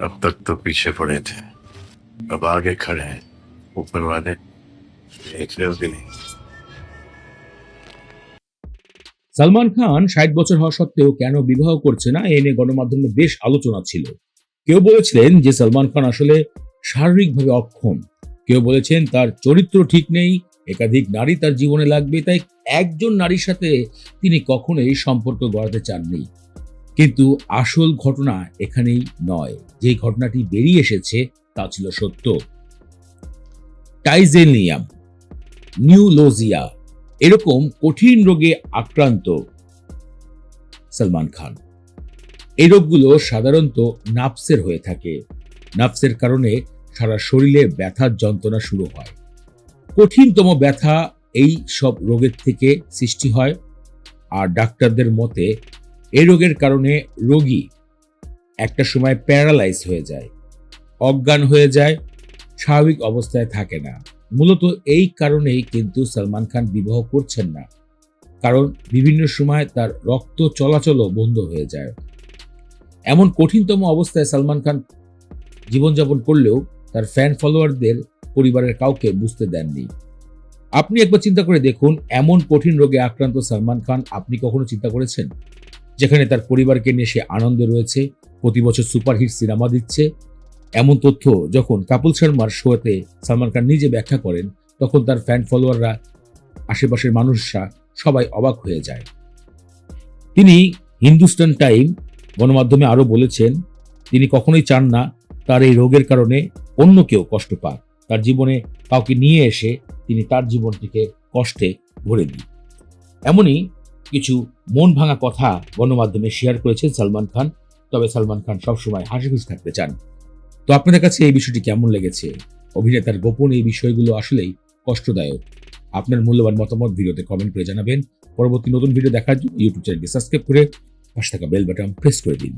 अब तक तो पीछे पड़े थे अब आगे खड़े हैं ऊपर वाले देख रहे हो कि नहीं সালমান খান ষাট বছর হওয়া সত্ত্বেও কেন বিবাহ করছে না এ নিয়ে গণমাধ্যমে বেশ আলোচনা ছিল কেউ বলেছিলেন যে সালমান খান আসলে শারীরিকভাবে অক্ষম কেউ বলেছেন তার চরিত্র ঠিক নেই একাধিক নারী তার জীবনে লাগবে তাই একজন নারীর সাথে তিনি কখনোই সম্পর্ক গড়াতে চাননি কিন্তু আসল ঘটনা এখানেই নয়। যে ঘটনাটি বেরিয়ে এসেছে, তা ছিল সত্য। টাইজেনিয়াম, নিউলোজিয়া, এরকম কঠিন রোগে আক্রান্ত সালমান খান। এই রোগগুলো সাধারণত নাফসের হয়ে থাকে। নাফসের কারণে সারা শরীরে ব্যথার যন্ত্রণা শুরু হয়। কঠিনতম ব্যথা এই সব রোগের থেকে সৃষ্টি হয়। আর ডাক্তারদের মতে এই রোগের কারণে রোগী একটা সময় প্যারালাইজ হয়ে যায়, অজ্ঞান হয়ে যায়, স্বাভাবিক অবস্থায় থাকে না। মূলত এই কারণেই কিন্তু সালমান খান বিবাহ করছেন না। কারণ বিভিন্ন সময় তার রক্ত চলাচলও বন্ধ হয়ে যায়। এমন কঠিনতম অবস্থায় সালমান খান জীবনযাপন করলেও তার ফ্যান ফলোয়ারদের পরিবারের কাউকে বুঝতে দেননি। আপনি একবার চিন্তা করে দেখুন, এমন কঠিন রোগে আক্রান্ত সালমান খান আপনি কখনো চিন্তা করেছেন? যেখানে তার পরিবারকে নিয়ে সে আনন্দে রয়েছে প্রতি বছর সুপারহিট সিনেমা দিচ্ছে। এমন তথ্য যখন কাপুল শর্মার শোতে সালমান খান নিজে ব্যাখ্যা করেন, তখন তার ফ্যান ফলোয়াররা আশেপাশের মানুষরা সবাই অবাক হয়ে যায়। তিনি হিন্দুস্তান টাইম গণমাধ্যমে আরও বলেছেন, তিনি কখনোই চান না তার এই রোগের কারণে অন্য কেউ কষ্ট পাক। তার জীবনে কাউকে নিয়ে এসে তিনি তার জীবনটিকে কষ্টে ভরে দিন। এমনই কিছু মন ভাঙা কথা গণমাধ্যমে শেয়ার করেছেন সালমান খান। তবে সালমান খান সবসময় হাসি খুশি থাকতে চান। তো আপনাদের কাছে এই বিষয়টি কেমন লেগেছে? অভিনেতার গোপন এই বিষয়গুলো আসলেই কষ্টদায়ক। আপনার মূল্যবান মতামত ভিডিওতে কমেন্ট করে জানাবেন। পরবর্তী নতুন ভিডিও দেখার জন্য ইউটিউব চ্যানেলটি সাবস্ক্রাইব করে পাশে থাকা বেল বাটন প্রেস করে দিন।